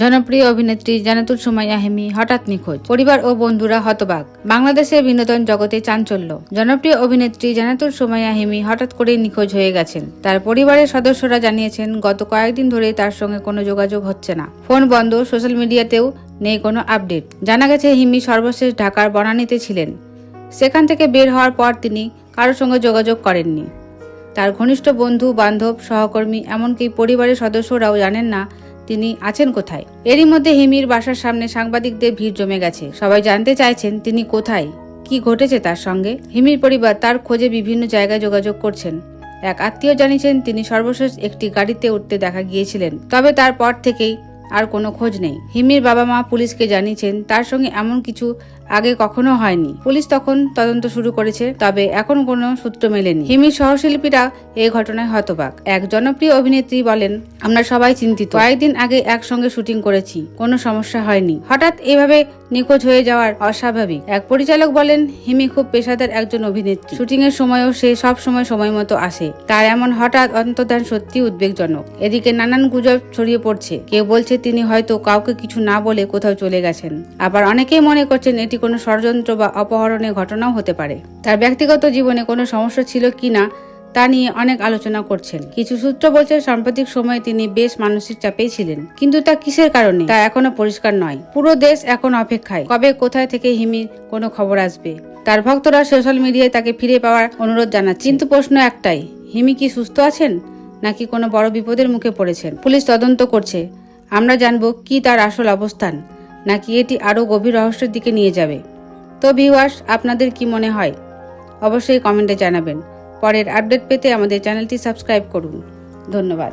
জনপ্রিয় অভিনেত্রী জানাতুল সুমাইয়া হেমি হঠাৎ নিখোঁজ। পরিবার ও বন্ধুরা হতবাক। বাংলাদেশের বিনোদন জগতে চাঞ্চল্য। জনপ্রিয় অভিনেত্রী জানাতুল সুমাইয়া হেমি হঠাৎ করেই নিখোঁজ হয়ে গেছেন। তার পরিবারের সদস্যরা জানিয়েছেন, গত কয়েকদিন ধরে তার সঙ্গে কোনো যোগাযোগ হচ্ছে না। ফোন বন্ধ, সোশ্যাল মিডিয়াতেও নেই কোনো আপডেট। জানা গেছে, হিমি সর্বশেষ ঢাকার বনানীতে ছিলেন। সেখান থেকে বের হওয়ার পর তিনি কারোর সঙ্গে যোগাযোগ করেননি। তার ঘনিষ্ঠ বন্ধু, বান্ধব, সহকর্মী, এমনকি পরিবারের সদস্যরাও জানেন না তিনি আছেন কোথায়? এরই মধ্যে হিমির বাসার সামনে সাংবাদিকদের ভিড় জমে গেছে। সবাই জানতে চাইছেন তিনি কোথায়? কি ঘটেছে তার সঙ্গে? হিমির পরিবার তার খোঁজে বিভিন্ন জায়গায় যোগাযোগ করছেন। এক আত্মীয় জানিয়েছেন তিনি সর্বশেষ একটি গাড়িতে উঠতে দেখা গিয়েছিলেন। তবে তারপর থেকেই আর কোনো খোঁজ নেই। হিমির বাবা মা পুলিশকে জানিয়েছেন তার সঙ্গে এমন কিছু আগে কখনো হয়নি। পুলিশ তখন তদন্ত শুরু করেছে, তবে এখন কোনো সূত্র মেলেনি। হিমির সহশিল্পীরা এই ঘটনায় হতবাক। এক জনপ্রিয় অভিনেত্রী বলেন, আমরা সবাই চিন্তিত। কয়েকদিন আগে একসঙ্গে শুটিং করেছি, কোনো সমস্যা হয়নি। হঠাৎ এভাবে নিখোঁজ হয়ে যাওয়ার অস্বাভাবিক। এক পরিচালক বলেন, হিমি খুব পেশাদার একজন অভিনেত্রী। শুটিং এর সময়ও সে সব সময় সময় মতো আসে। তার এমন হঠাৎ অন্তর্ধান সত্যি উদ্বেগজনক। এদিকে নানান গুজব ছড়িয়ে পড়ছে। কেউ বলছে, তিনি হয়তো কাউকে কিছু না বলে কোথাও চলে গেছেন। আবার অনেকেই মনে করছেন, এটি কোনো ষড়যন্ত্র বা অপহরণের ঘটনাও হতে পারে। তার ব্যক্তিগত জীবনে কোনো সমস্যা ছিল কিনা তা নিয়ে অনেক আলোচনা করছেন। কিছু সূত্র বলছে সাম্প্রতিক সময়ে তিনি বেশ মানসিক চাপেই ছিলেন। কিন্তু তা কিসের কারণে? তা এখনও পরিষ্কার নয়। পুরো দেশ এখন অপেক্ষায়। কবে, কোথায় থেকে হিমির কোনো খবর আসবে? তার ভক্তরা সোশ্যাল মিডিয়ায় তাকে ফিরে পাওয়ার অনুরোধ জানাচ্ছে কিন্তু প্রশ্ন একটাই, হিমি কি সুস্থ আছেন? নাকি কোনো বড় বিপদের মুখে পড়েছেন? পুলিশ তদন্ত করছে। আমরা জানব কি তার আসল অবস্থান। নাকি এটি আরও গভীর রহস্যের দিকে নিয়ে যাবে? তো ভিউয়ার্স, আপনাদের কি মনে হয়? অবশ্যই কমেন্টে জানাবেন। পরের আপডেট পেতে আমাদের চ্যানেলটি সাবস্ক্রাইব করুন। ধন্যবাদ।